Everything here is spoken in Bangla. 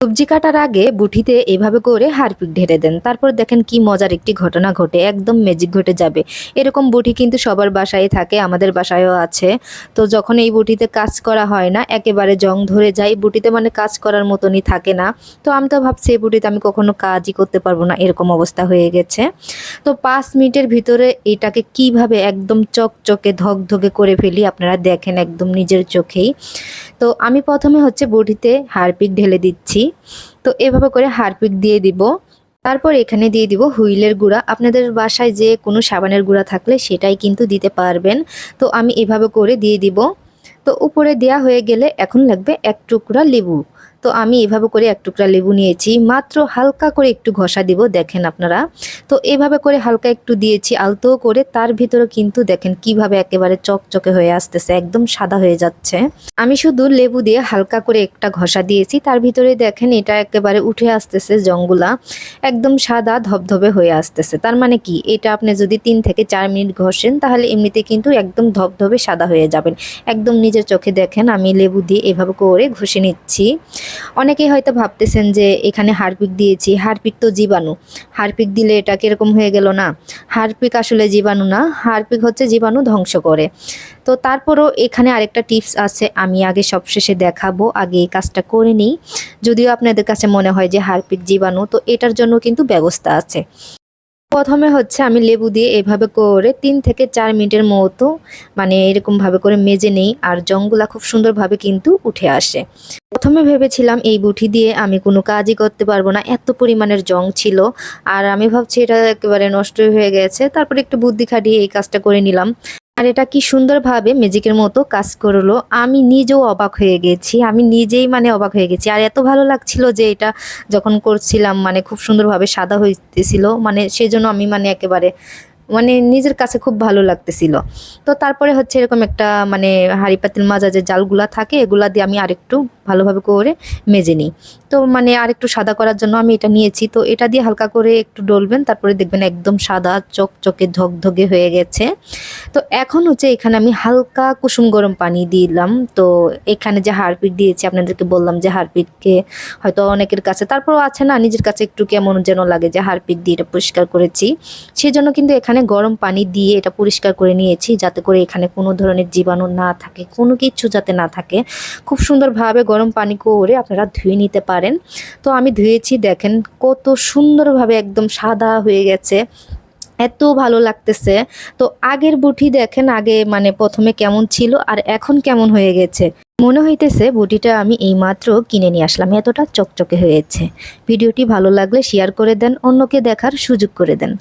সবজি কাটার আগে বুটিতে এভাবে করে হারপিক ঢেলে দেন। তারপর দেখেন কি মজার একটি ঘটনা ঘটে। একদম ম্যাজিক ঘটে যাবে। এরকম বুটি কিন্তু সবার বাসায় থাকে, আমাদের বাসায়ও আছে। তো যখন এই বুটিতে কাজ করা হয় না, একেবারে জং ধরে যায়। বুটিতে মানে কাজ করার মতনই থাকে না। তো আমি তো ভাবছি, এই বুটিতে আমি কখনো কাজই করতে পারব না। এরকম অবস্থা হয়ে গেছে। তো পাঁচ মিনিটের ভিতরে এটাকে কীভাবে একদম চকচকে, ধকধকে করে ফেলি আপনারা দেখেন একদম নিজের চোখেই। তো আমি প্রথমে হচ্ছে বুটিতে হারপিক ঢেলে দিচ্ছি। তো এভাবে করে হারপিক দিয়ে দিব। তারপর এখানে দিয়ে দিব হুইলের গুঁড়া। আপনাদের বাসায় যে কোনো সাবানের গুঁড়া থাকলে সেটাই কিন্তু দিতে পারবেন। তো আমি এভাবে করে দিয়ে দিব। তো উপরে দেয়া হয়ে গেলে এখন লাগবে এক টুকরা লেবু। তো আমি এভাবে করে এক টুকরা লেবু নিয়েছি, মাত্র হালকা করে একটু ঘষা দিব, দেখেন আপনারা। তো এভাবে করে হালকা একটু দিয়েছি আলতো করে, তার ভিতরে কিন্তু দেখেন কীভাবে একেবারে চকচকে হয়ে আসতেছে, একদম সাদা হয়ে যাচ্ছে। আমি শুধু লেবু দিয়ে হালকা করে একটা ঘষা দিয়েছি, তার ভিতরে দেখেন এটা একেবারে উঠে আসতেছে জঙ্গুলা, একদম সাদা ধবধবে হয়ে আসতেছে। তার মানে কি, এটা আপনি যদি তিন থেকে চার মিনিট ঘষেন, তাহলে এমনিতে কিন্তু একদম ধবধবে সাদা হয়ে যাবেন। একদম নিজের চোখে দেখেন, আমি লেবু দিয়ে এভাবে করে ঘষে নিচ্ছি। অনেকেই হয়তো ভাবতেছেন যে এখানে হারপিক দিয়েছি, হারপিক তো জীবাণু। হারপিক দিলে এটা কীরকম হয়ে গেল না? হারপিক আসলে জীবাণু না, হারপিক হচ্ছে জীবাণু ধ্বংস করে। তো তারপরও এখানে আরেকটা টিপস আছে, আমি আগে সবশেষে দেখাবো, আগে এই কাজটা করে নিই। যদিও আপনাদের কাছে মনে হয় যে হারপিক জীবাণু, তো এটার জন্য কিন্তু ব্যবস্থা আছে। প্রথমে হচ্ছে আমি লেবু দিয়ে এভাবে করে তিন থেকে চার মিনিটের মতো মানে এরকমভাবে করে মেজে নেই আর জংগুলা খুব সুন্দরভাবে কিন্তু উঠে আসে। প্রথমে ভেবেছিলাম এই বুটি দিয়ে আমি কোনো কাজই করতে পারব না, এত পরিমাণের জং ছিল আর আমি ভাবছি এটা একেবারে নষ্ট হয়ে গেছে, তারপরে একটু বুদ্ধি খাটিয়ে এই কাজটা করে নিলাম। আর এটা কি সুন্দরভাবে ম্যাজিকের মতো কাজ করল। আমি নিজেও অবাক হয়ে গেছি। আমি নিজেই মানে অবাক হয়ে গেছি। আর এত ভালো লাগছিল যে এটা যখন করছিলাম মানে খুব সুন্দরভাবে সাদা হইতেছিল। মানে সেজন্য আমি মানে একেবারে মানে নিজের কাছে খুব ভালো লাগতেছিল। তো তারপরে হচ্ছে এরকম একটা মানে হাঁড়ি পাতিল মাজা যে জালগুলা থাকে, এগুলা দিয়ে আমি আরেকটু ভালোভাবে করে মেজে নিই। তো মানে আরেকটু সাদা করার জন্য আমি এটা নিয়েছি। তো এটা দিয়ে হালকা করে একটু ডলবেন, তারপরে দেখবেন একদম সাদা চকচকে ধকধকে হয়ে গেছে। তো এখন হচ্ছে এখানে আমি হালকা কুসুম গরম পানি দিলাম। তো এখানে যে হারপিক দিয়েছি, আপনাদেরকে বললাম যে হারপিককে হয়তো অনেকের কাছে, তারপরও আছে না, নিজের কাছে একটু কেমন যেন লাগে যে হারপিক দিয়ে এটা পরিষ্কার করেছি। সেই জন্য কিন্তু এখানে গরম পানি দিয়ে এটা পরিষ্কার করে নিয়েছি যাতে করে এখানে কোনো ধরনের জীবাণু না থাকে, কোনো কিছু যাতে না থাকে। খুব সুন্দরভাবে গরম পানি করে আপনারা ধুয়ে নিতে পারেন। তো আমি ধুয়েছি, দেখেন কত সুন্দরভাবে একদম সাদা হয়ে গেছে, এত ভালো লাগতেছে। তো আগের বুটি দেখেন আগে মানে প্রথমে কেমন ছিল আর এখন কেমন হয়ে গেছে। মনে হইতেছে বুটিটা আমি এইমাত্র কিনে নিয়ে আসলাম, এতটা চকচকে হয়েছে। ভিডিওটি ভালো লাগলে শেয়ার করে দেন, অন্যকে দেখার সুযোগ করে দেন।